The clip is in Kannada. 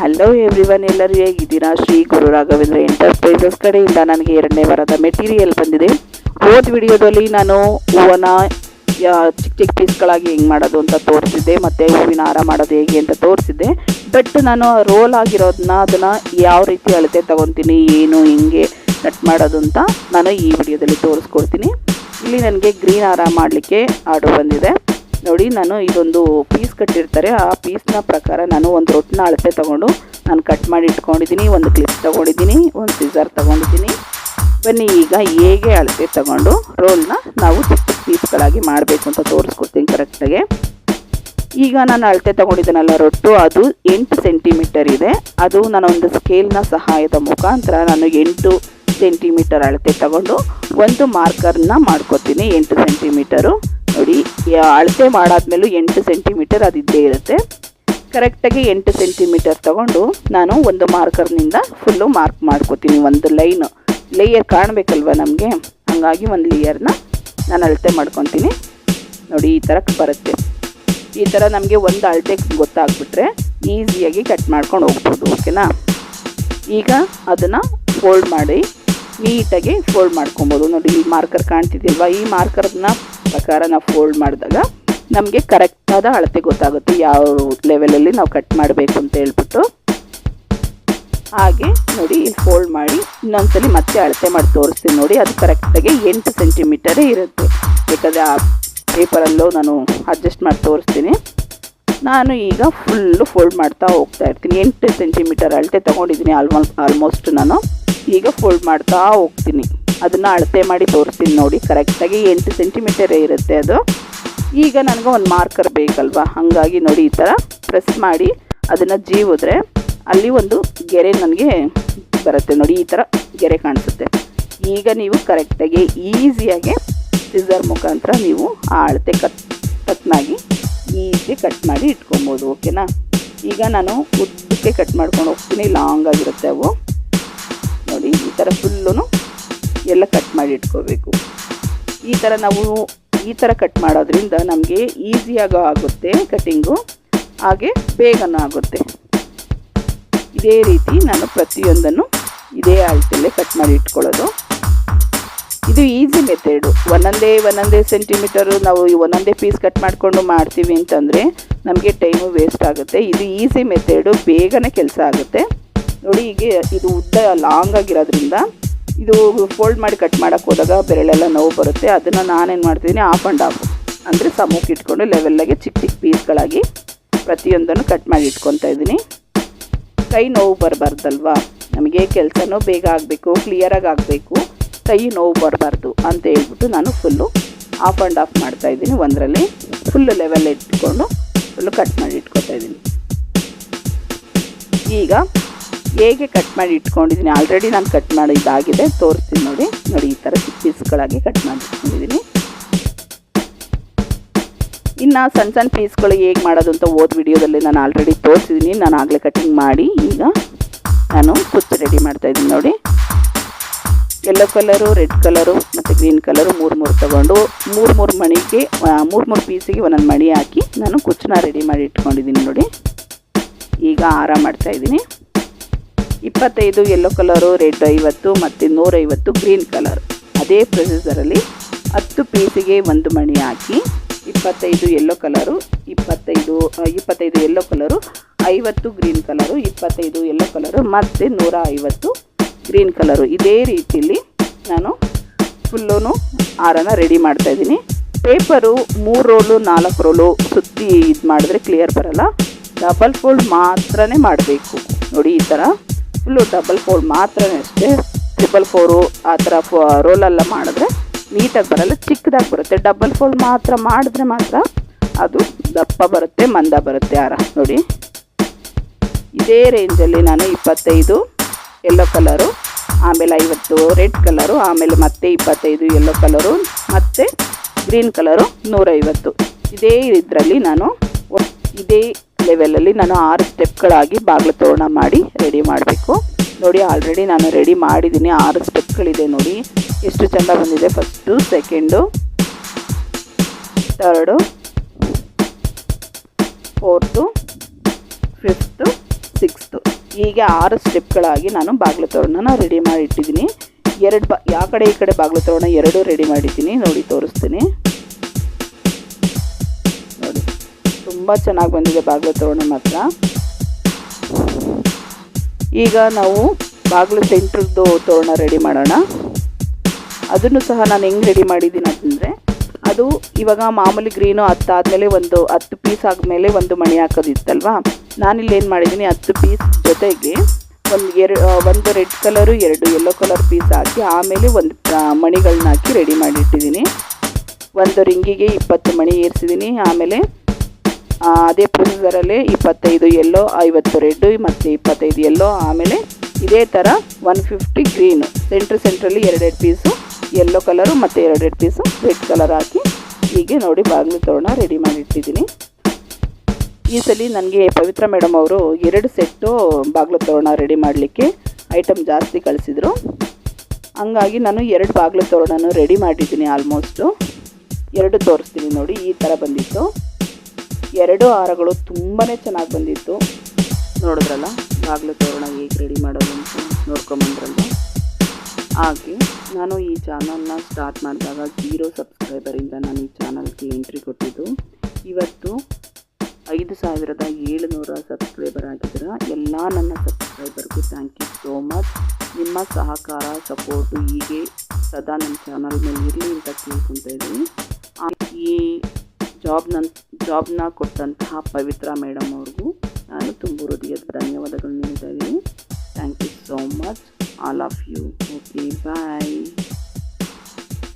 ಹಲೋ ಎವ್ರಿವನ್ ಎಲ್ಲರೂ ಹೇಗಿದ್ದೀರಾ? ಶ್ರೀ ಗುರು ರಾಘವೇಂದ್ರ ಎಂಟರ್ಪ್ರೈಸಸ್ ಕಡೆಯಿಂದ ನನಗೆ ಎರಡನೇ ವಾರದ ಮೆಟೀರಿಯಲ್ ಬಂದಿದೆ. ಹೋದ ವಿಡಿಯೋದಲ್ಲಿ ನಾನು ಹೂವನ ಚಿಕ್ಕ ಚಿಕ್ಕ ಪೀಸ್ಗಳಾಗಿ ಹೆಂಗೆ ಮಾಡೋದು ಅಂತ ತೋರಿಸಿದ್ದೆ, ಮತ್ತು ಹೂವಿನ ಹಾರ ಮಾಡೋದು ಹೇಗೆ ಅಂತ ತೋರಿಸಿದ್ದೆ. ಬಟ್ ನಾನು ರೋಲ್ ಆಗಿರೋದನ್ನ ಅದನ್ನು ಯಾವ ರೀತಿ ಅಳತೆ ತೊಗೊತೀನಿ, ಏನು, ಹೆಂಗೆ ಕಟ್ ಮಾಡೋದು ಅಂತ ನಾನು ಈ ವಿಡಿಯೋದಲ್ಲಿ ತೋರಿಸ್ಕೊಡ್ತೀನಿ. ಇಲ್ಲಿ ನನಗೆ ಗ್ರೀನ್ ಹಾರ ಮಾಡಲಿಕ್ಕೆ ಆರ್ಡರ್ ಬಂದಿದೆ. ನೋಡಿ, ನಾನು ಇದೊಂದು ಪೀಸ್ ಕಟ್ಟಿರ್ತಾರೆ. ಆ ಪೀಸ್ನ ಪ್ರಕಾರ ನಾನು ಒಂದು ರೊಟ್ಟಿನ ಅಳತೆ ತೊಗೊಂಡು ನಾನು ಕಟ್ ಮಾಡಿ ಇಟ್ಕೊಂಡಿದ್ದೀನಿ. ಒಂದು ಕ್ಲಿಪ್ ತೊಗೊಂಡಿದ್ದೀನಿ, ಒಂದು ಸಿಸರ್ ತೊಗೊಂಡಿದ್ದೀನಿ. ಬನ್ನಿ, ಈಗ ಹೇಗೆ ಅಳತೆ ತಗೊಂಡು ರೋಲ್ನ ನಾವು ಚಿಕ್ಕ ಪೀಸ್ಗಳಾಗಿ ಮಾಡಬೇಕು ಅಂತ ತೋರಿಸ್ಕೊಡ್ತೀನಿ ಕರೆಕ್ಟಾಗಿ ಈಗ ನಾನು ಅಳತೆ ತೊಗೊಂಡಿದ್ದೀನಲ್ಲ ರೊಟ್ಟು, ಅದು ಎಂಟು ಸೆಂಟಿಮೀಟರ್ ಇದೆ. ಅದು ನಾನು ಒಂದು ಸ್ಕೇಲ್ನ ಸಹಾಯದ ಮುಖಾಂತರ ನಾನು ಎಂಟು ಸೆಂಟಿಮೀಟರ್ ಅಳತೆ ತಗೊಂಡು ಒಂದು ಮಾರ್ಕರ್ನ ಮಾಡ್ಕೊತೀನಿ, ಎಂಟು ಸೆಂಟಿಮೀಟರು ಅಳತೆ ಮಾಡಾದ್ಮೇಲೂ ಎಂಟು ಸೆಂಟಿಮೀಟರ್ ಅದಿದ್ದೇ ಇರುತ್ತೆ. ಕರೆಕ್ಟಾಗಿ ಎಂಟು ಸೆಂಟಿಮೀಟರ್ ತಗೊಂಡು ನಾನು ಒಂದು ಮಾರ್ಕರ್ನಿಂದ ಫುಲ್ಲು ಮಾರ್ಕ್ ಮಾಡ್ಕೊತೀನಿ, ಒಂದು ಲೈನ್. ಲೇಯರ್ ಕಾಣಬೇಕಲ್ವ ನಮಗೆ? ಹಾಗಾಗಿ ಒಂದು ಲೇಯರ್ನ ನಾನು ಅಳತೆ ಮಾಡ್ಕೊತೀನಿ. ನೋಡಿ, ಈ ಥರ ಬರುತ್ತೆ. ಈ ಥರ ನಮಗೆ ಒಂದು ಅಳತೆ ಗೊತ್ತಾಗ್ಬಿಟ್ರೆ ಈಸಿಯಾಗಿ ಕಟ್ ಮಾಡ್ಕೊಂಡು ಹೋಗ್ಬೋದು, ಓಕೆನಾ? ಈಗ ಅದನ್ನು ಫೋಲ್ಡ್ ಮಾಡಿ ನೀಟಾಗಿ ಫೋಲ್ಡ್ ಮಾಡ್ಕೊಬೋದು. ನೋಡಿ, ಈ ಮಾರ್ಕರ್ ಕಾಣ್ತಿದ್ದಿಲ್ವ ಈ ಮಾರ್ಕರ್ನ ಪ್ರಕಾರ ನಾವು ಫೋಲ್ಡ್ ಮಾಡಿದಾಗ ನಮಗೆ ಕರೆಕ್ಟಾದ ಅಳತೆ ಗೊತ್ತಾಗುತ್ತೆ ಯಾವ ಲೆವೆಲಲ್ಲಿ ನಾವು ಕಟ್ ಮಾಡಬೇಕು ಅಂತ ಹೇಳ್ಬಿಟ್ಟು. ಹಾಗೆ ನೋಡಿ ಫೋಲ್ಡ್ ಮಾಡಿ, ಇನ್ನೊಂದ್ಸಲಿ ಮತ್ತೆ ಅಳತೆ ಮಾಡಿ ತೋರಿಸ್ತೀನಿ ನೋಡಿ, ಅದು ಕರೆಕ್ಟಾಗಿ ಎಂಟು ಸೆಂಟಿಮೀಟರೇ ಇರುತ್ತೆ. ಬೇಕಾದರೆ ಆ ಪೇಪರಲ್ಲೂ ನಾನು ಅಡ್ಜಸ್ಟ್ ಮಾಡಿ ತೋರಿಸ್ತೀನಿ. ನಾನು ಈಗ ಫುಲ್ಲು ಫೋಲ್ಡ್ ಮಾಡ್ತಾ ಹೋಗ್ತಾ ಇರ್ತೀನಿ. ಎಂಟು ಸೆಂಟಿಮೀಟರ್ ಅಳತೆ ತೊಗೊಂಡಿದ್ದೀನಿ ಆಲ್ಮೋಸ್ಟ್ ಆಲ್ಮೋಸ್ಟ್ ನಾನು. ಈಗ ಫೋಲ್ಡ್ ಮಾಡ್ತಾ ಹೋಗ್ತೀನಿ. ಅದನ್ನು ಅಳತೆ ಮಾಡಿ ತೋರಿಸ್ತೀನಿ ನೋಡಿ. ಕರೆಕ್ಟಾಗಿ ಎಂಟು ಸೆಂಟಿಮೀಟರ್ ಇರುತ್ತೆ ಅದು. ಈಗ ನನಗೆ ಒಂದು ಮಾರ್ಕರ್ ಬೇಕಲ್ವಾ? ಹಾಗಾಗಿ ನೋಡಿ ಈ ಥರ ಪ್ರೆಸ್ ಮಾಡಿ ಅದನ್ನು ಜೀವಿದ್ರೆ ಅಲ್ಲಿ ಒಂದು ಗೆರೆ ನನಗೆ ಬರುತ್ತೆ. ನೋಡಿ ಈ ಥರ ಗೆರೆ ಕಾಣಿಸುತ್ತೆ. ಈಗ ನೀವು ಕರೆಕ್ಟಾಗಿ ಈಸಿಯಾಗಿ ಸಿಸರ್ ಮುಖಾಂತರ ನೀವು ಆ ಅಳತೆ ಕಟ್ ಕಟ್ನಾಗಿ ಈಸಿ ಕಟ್ ಮಾಡಿ ಇಟ್ಕೊಬೋದು ಓಕೆನಾ ಈಗ ನಾನು ಉದ್ದಕ್ಕೆ ಕಟ್ ಮಾಡ್ಕೊಂಡು ಹೋಗ್ತೀನಿ. ಲಾಂಗ್ ಆಗಿರುತ್ತೆ ಅವು. ನೋಡಿ ಈ ಥರ ಫುಲ್ಲು ಎಲ್ಲ ಕಟ್ ಮಾಡಿ ಇಟ್ಕೋಬೇಕು. ಈ ಥರ ನಾವು ಈ ಥರ ಕಟ್ ಮಾಡೋದ್ರಿಂದ ನಮಗೆ ಈಸಿಯಾಗೂ ಆಗುತ್ತೆ ಕಟ್ಟಿಂಗು ಹಾಗೆ ಬೇಗನೂ ಆಗುತ್ತೆ. ಇದೇ ರೀತಿ ನಾನು ಪ್ರತಿಯೊಂದನ್ನು ಇದೇ ಆಯ್ತಲ್ಲೇ ಕಟ್ ಮಾಡಿ ಇಟ್ಕೊಳ್ಳೋದು. ಇದು ಈಸಿ ಮೆಥಡು ಒಂದೊಂದೇ ಒಂದೊಂದೇ ಸೆಂಟಿಮೀಟರು ನಾವು ಒಂದೊಂದೇ ಪೀಸ್ ಕಟ್ ಮಾಡಿಕೊಂಡು ಮಾಡ್ತೀವಿ ಅಂತಂದರೆ ನಮಗೆ ಟೈಮು ವೇಸ್ಟ್ ಆಗುತ್ತೆ. ಇದು ಈಸಿ ಮೆಥಡು ಬೇಗನೆ ಕೆಲಸ ಆಗುತ್ತೆ. ನೋಡಿ ಹೀಗೆ ಇದು ಉದ್ದ ಲಾಂಗ್ ಆಗಿರೋದ್ರಿಂದ ಇದು ಫೋಲ್ಡ್ ಮಾಡಿ ಕಟ್ ಮಾಡೋಕ್ಕೆ ಹೋದಾಗ ಬೆರಳೆಲ್ಲ ನೋವು ಬರುತ್ತೆ. ಅದನ್ನು ನಾನೇನು ಮಾಡ್ತಿದ್ದೀನಿ ಆಫ್ ಆ್ಯಂಡ್ ಆಫ್ ಅಂದರೆ ಸಮೂಕ್ ಇಟ್ಕೊಂಡು ಲೆವೆಲ್ಲಾಗೆ ಚಿಕ್ಕ ಚಿಕ್ಕ ಪೀಸ್ಗಳಾಗಿ ಪ್ರತಿಯೊಂದನ್ನು ಕಟ್ ಮಾಡಿ ಇಟ್ಕೊತಾ ಇದ್ದೀನಿ. ಕೈ ನೋವು ಬರಬಾರ್ದಲ್ವಾ? ನಮಗೆ ಕೆಲಸನೂ ಬೇಗ ಆಗಬೇಕು ಕ್ಲಿಯರಾಗಿ ಆಗಬೇಕು. ಕೈ ನೋವು ಬರಬಾರ್ದು ಅಂತ ಹೇಳ್ಬಿಟ್ಟು ನಾನು ಫುಲ್ಲು ಆಫ್ ಆ್ಯಂಡ್ ಆಫ್ ಮಾಡ್ತಾ ಇದ್ದೀನಿ ಒಂದರಲ್ಲಿ. ಫುಲ್ಲು ಲೆವೆಲ್ ಇಟ್ಕೊಂಡು ಫುಲ್ಲು ಕಟ್ ಮಾಡಿ ಇಟ್ಕೊತಾ ಇದ್ದೀನಿ. ಈಗ ಹೇಗೆ ಕಟ್ ಮಾಡಿ ಇಟ್ಕೊಂಡಿದ್ದೀನಿ ಆಲ್ರೆಡಿ ನಾನು ಕಟ್ ಮಾಡಿದ್ದಾಗಿದೆ. ತೋರಿಸ್ತೀನಿ ನೋಡಿ. ನೋಡಿ, ಈ ಥರ ಚಿಕ್ಕ ಪೀಸ್ಗಳಾಗಿ ಕಟ್ ಮಾಡಿ ಇಟ್ಕೊಂಡಿದ್ದೀನಿ ಇನ್ನು ಸಣ್ಣ ಸಣ್ಣ ಪೀಸ್ಗಳು ಹೇಗೆ ಮಾಡೋದು ಅಂತ ಓದ್ ವಿಡಿಯೋದಲ್ಲಿ ನಾನು ಆಲ್ರೆಡಿ ತೋರಿಸಿದ್ದೀನಿ ನಾನು ಆಗಲೇ ಕಟಿಂಗ್ ಮಾಡಿ ಈಗ ನಾನು ಕುಚ್ಚು ರೆಡಿ ಮಾಡ್ತಾಯಿದ್ದೀನಿ ನೋಡಿ. ಯೆಲ್ಲೋ ಕಲರು ರೆಡ್ ಕಲರು ಮತ್ತು ಗ್ರೀನ್ ಕಲರು ಮೂರು ಮೂರು ತೊಗೊಂಡು ಮೂರು ಮೂರು ಮಣಿಗೆ ಮೂರು ಮೂರು ಪೀಸಿಗೆ ಒಂದೊಂದು ಮಣಿ ಹಾಕಿ ನಾನು ಕುಚ್ಚನ್ನ ರೆಡಿ ಮಾಡಿ ಇಟ್ಕೊಂಡಿದ್ದೀನಿ ನೋಡಿ. ಈಗ ಹಾರ ಮಾಡ್ತಾಯಿದ್ದೀನಿ ಇಪ್ಪತ್ತೈದು ಯೆಲ್ಲೋ ಕಲರು ರೆಡ್ ಐವತ್ತು ಮತ್ತು ನೂರೈವತ್ತು ಗ್ರೀನ್ ಕಲರ್ ಅದೇ ಪ್ರೊಸೆಸರಲ್ಲಿ ಹತ್ತು ಪೀಸಿಗೆ ಒಂದು ಮಣಿ ಹಾಕಿ ಇಪ್ಪತ್ತೈದು ಯೆಲ್ಲೋ ಕಲರು ಇಪ್ಪತ್ತೈದು ಇಪ್ಪತ್ತೈದು ಯೆಲ್ಲೋ ಕಲರು ಐವತ್ತು ಗ್ರೀನ್ ಕಲರು ಇಪ್ಪತ್ತೈದು ಯೆಲ್ಲೋ ಕಲರು ಮತ್ತು ನೂರ ಐವತ್ತು ಗ್ರೀನ್ ಕಲರು ಇದೇ ರೀತಿಯಲ್ಲಿ ನಾನು ಫುಲ್ಲೂ ಹಾರನ ರೆಡಿ ಮಾಡ್ತಾಯಿದ್ದೀನಿ ಪೇಪರು ಮೂರು ರೋಲು ನಾಲ್ಕು ರೋಲು ಸುತ್ತಿ ಇದು ಮಾಡಿದ್ರೆ ಕ್ಲಿಯರ್ ಬರಲ್ಲ. ಡಬಲ್ ಫೋಲ್ಡ್ ಮಾತ್ರನೇ ಮಾಡಬೇಕು. ನೋಡಿ ಈ ಥರ ಫುಲ್ಲು ಡಬಲ್ ಫೋಲ್ಡ್ ಮಾತ್ರ ಅಷ್ಟೇ. ಟ್ರಿಪಲ್ ಫೋರು ಆ ಥರ ಫೋ ರೋಲೆಲ್ಲ ಮಾಡಿದ್ರೆ ನೀಟಾಗಿ ಬರಲ್ಲ, ಚಿಕ್ಕದಾಗಿ ಬರುತ್ತೆ. ಡಬಲ್ ಫೋಲ್ಡ್ ಮಾತ್ರ ಮಾಡಿದ್ರೆ ಮಾತ್ರ ಅದು ದಪ್ಪ ಬರುತ್ತೆ, ಮಂದ ಬರುತ್ತೆ ಆರ ನೋಡಿ. ಇದೇ ರೇಂಜಲ್ಲಿ ನಾನು ಇಪ್ಪತ್ತೈದು ಎಲ್ಲೋ ಕಲರು ಆಮೇಲೆ ಐವತ್ತು ರೆಡ್ ಕಲರು ಆಮೇಲೆ ಮತ್ತೆ ಇಪ್ಪತ್ತೈದು ಎಲ್ಲೋ ಕಲರು ಮತ್ತು ಗ್ರೀನ್ ಕಲರು ನೂರೈವತ್ತು. ಇದೇ ಇದರಲ್ಲಿ ನಾನು ಇದೇ ಲೆವೆಲಲ್ಲಿ ನಾನು ಆರು ಸ್ಟೆಪ್ಗಳಾಗಿ ಬಾಗಿಲು ತೋರಣ ಮಾಡಿ ರೆಡಿ ಮಾಡಬೇಕು. ನೋಡಿ ಆಲ್ರೆಡಿ ನಾನು ರೆಡಿ ಮಾಡಿದ್ದೀನಿ ಆರು ಸ್ಟೆಪ್ಗಳಿದೆ ನೋಡಿ. ಎಷ್ಟು ಚೆಂದ ಬಂದಿದೆ. First second third fourth fifth sixth ಹೀಗೆ ಆರು ಸ್ಟೆಪ್ಗಳಾಗಿ ನಾನು ಬಾಗಿಲು ತೋರಣನ ರೆಡಿ ಮಾಡಿ ಇಟ್ಟಿದ್ದೀನಿ ಎರಡು ಬಾ ಯಾವ ಕಡೆ ಈ ಕಡೆ ಬಾಗಿಲು ತೋರಣ ಎರಡೂ ರೆಡಿ ಮಾಡಿದ್ದೀನಿ. ನೋಡಿ, ತೋರಿಸ್ತೀನಿ. ತುಂಬ ಚೆನ್ನಾಗಿ ಬಂದಿದೆ ಬಾಗಿಲು ತೋರಣ ಮಾತ್ರ. ಈಗ ನಾವು ಬಾಗಿಲು ಸೆಂಟ್ರದ್ದು ತೋರಣ ರೆಡಿ ಮಾಡೋಣ. ಅದನ್ನು ಸಹ ನಾನು ಹೆಂಗೆ ರೆಡಿ ಮಾಡಿದ್ದೀನಿ ಅಂತಂದರೆ, ಅದು ಇವಾಗ ಮಾಮೂಲಿ ಗ್ರೀನು ಹತ್ತಾದಮೇಲೆ ಒಂದು ಹತ್ತು ಪೀಸ್ ಆದಮೇಲೆ ಒಂದು ಮಣಿ ಹಾಕೋದಿತ್ತಲ್ವಾ? ನಾನಿಲ್ಲಿ ಏನು ಮಾಡಿದ್ದೀನಿ, ಹತ್ತು ಪೀಸ್ ಜೊತೆಗೆ ಒಂದು ಎರಡು ಒಂದು ರೆಡ್ ಕಲರು ಎರಡು ಯೆಲ್ಲೋ ಕಲರ್ ಪೀಸ್ ಹಾಕಿ ಆಮೇಲೆ ಒಂದು ಮಣಿಗಳನ್ನ ಹಾಕಿ ರೆಡಿ ಮಾಡಿಟ್ಟಿದ್ದೀನಿ. ಒಂದು ರಿಂಗಿಗೆ ಇಪ್ಪತ್ತು ಮಣಿ ಏರಿಸಿದ್ದೀನಿ, ಆಮೇಲೆ ಅದೇ ಪ್ರೊಸೀಜರಲ್ಲಿ ಇಪ್ಪತ್ತೈದು ಎಲ್ಲೋ ಐವತ್ತು ರೆಡ್ ಮತ್ತು ಇಪ್ಪತ್ತೈದು ಎಲ್ಲೋ ಆಮೇಲೆ ಇದೇ ಥರ ಒನ್ ಫಿಫ್ಟಿ ಗ್ರೀನು ಸೆಂಟ್ರ್ ಸೆಂಟ್ರಲ್ಲಿ ಎರಡೆರಡು ಪೀಸು ಎಲ್ಲೋ ಕಲರು ಮತ್ತು ಎರಡೆರಡು ಪೀಸು ರೆಡ್ ಕಲರ್ ಹಾಕಿ ಹೀಗೆ ನೋಡಿ ಬಾಗಿಲು ತೋರಣ ರೆಡಿ ಮಾಡಿಟ್ಟಿದ್ದೀನಿ ಈ ಸಲ ನನಗೆ ಪವಿತ್ರ ಮೇಡಮ್ ಅವರು ಎರಡು ಸೆಟ್ಟು ಬಾಗಿಲು ತೋರಣ ರೆಡಿ ಮಾಡಲಿಕ್ಕೆ ಐಟಮ್ ಜಾಸ್ತಿ ಕಳಿಸಿದರು. ಹಂಗಾಗಿ ನಾನು ಎರಡು ಬಾಗಿಲು ತೋರಣನೂ ರೆಡಿ ಮಾಡಿದ್ದೀನಿ ಆಲ್ಮೋಸ್ಟು ಎರಡು ತೋರಿಸ್ತೀನಿ ನೋಡಿ, ಈ ಥರ ಬಂದಿತ್ತು. ಎರಡು ಹಾರಗಳು ತುಂಬಾ ಚೆನ್ನಾಗಿ ಬಂದಿತ್ತು. ನೋಡಿದ್ರಲ್ಲ? ಬಾಗಿಲು ತೋರಣ ಹೇಗೆ ರೆಡಿ ಮಾಡೋದು ಅಂತ ನೋಡ್ಕೊಂಬಂದ್ರಲ್ಲ. ಹಾಗೆ ನಾನು ಈ ಚಾನಲ್ನ ಸ್ಟಾರ್ಟ್ ಮಾಡಿದಾಗ ಜೀರೋ ಸಬ್ಸ್ಕ್ರೈಬರಿಂದ ನಾನು ಈ ಚಾನಲ್ಗೆ ಎಂಟ್ರಿ ಕೊಟ್ಟಿದ್ದು. ಇವತ್ತು ಐದು ಸಾವಿರದ ಏಳುನೂರ ಸಬ್ಸ್ಕ್ರೈಬರ್ ಆಗಿದ್ದೀರ? ಎಲ್ಲ ನನ್ನ ಸಬ್ಸ್ಕ್ರೈಬರ್ಗೂ ಥ್ಯಾಂಕ್ ಯು ಸೋ ಮಚ್ ನಿಮ್ಮ ಸಹಕಾರ ಸಪೋರ್ಟು ಹೀಗೆ ಸದಾ ನನ್ನ ಚಾನಲ್ ಮೇಲೆ ಇರಲಿ ಅಂತ ಕೇಳ್ಕೊತಾ ಇದ್ದೀನಿ. ಈ ಜಾಬ್ನ ಜಾಬ್ನ ಕೊಟ್ಟಂತಹ ಪವಿತ್ರ ಮೇಡಮ್ ಅವ್ರಿಗೂ ನಾನು ತುಂಬ ಹೃದಯದ ಧನ್ಯವಾದಗಳು ನೀಡ್ತಾ ಇದ್ದೀನಿ thank you so much all of you okay bye